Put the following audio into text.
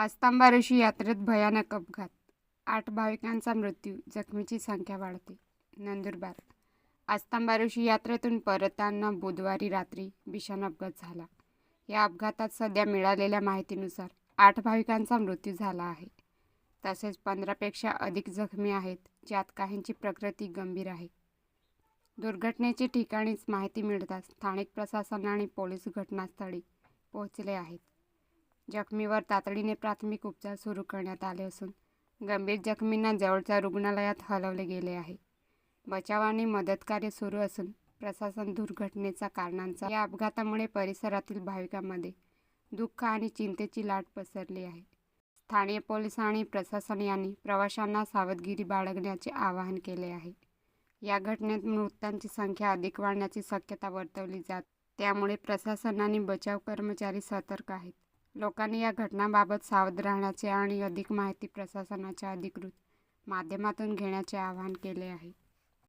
आस्तांबा ऋषी यात्रेत भयानक अपघात. आठ भाविकांचा मृत्यू जखमीची संख्या वाढते. नंदुरबार. आस्तांबा ऋषी यात्रेतून परतताना बुधवारी रात्री भीषण अपघात झाला. या अपघातात सध्या मिळालेल्या माहितीनुसार आठ भाविकांचा मृत्यू झाला आहे. तसेच पंधरापेक्षा अधिक जखमी आहेत ज्यात काहींची प्रकृती गंभीर आहे. दुर्घटनेची ठिकाणीच माहिती मिळताच स्थानिक प्रशासन आणि पोलीस घटनास्थळी पोहोचले आहेत. जखमीवर तातडीने प्राथमिक उपचार सुरू करण्यात आले असून गंभीर जखमींना जवळच्या रुग्णालयात हलवले गेले आहे. बचाव आणि मदतकार्य सुरू असून प्रशासन दुर्घटनेचा कारणांचा या अपघातामुळे परिसरातील भाविकांमध्ये दुःख आणि चिंतेची लाट पसरली आहे. स्थानीय पोलीस आणि प्रशासन यांनी प्रवाशांना सावधगिरी बाळगण्याचे आवाहन केले आहे. या घटनेत मृतांची संख्या अधिक वाढण्याची शक्यता वर्तवली जात त्यामुळे प्रशासन आणि बचाव कर्मचारी सतर्क आहेत. लोकांनी या घटनांबाबत सावध राहण्याचे आणि अधिक माहिती प्रशासनाच्या अधिकृत माध्यमातून घेण्याचे आवाहन केले आहे.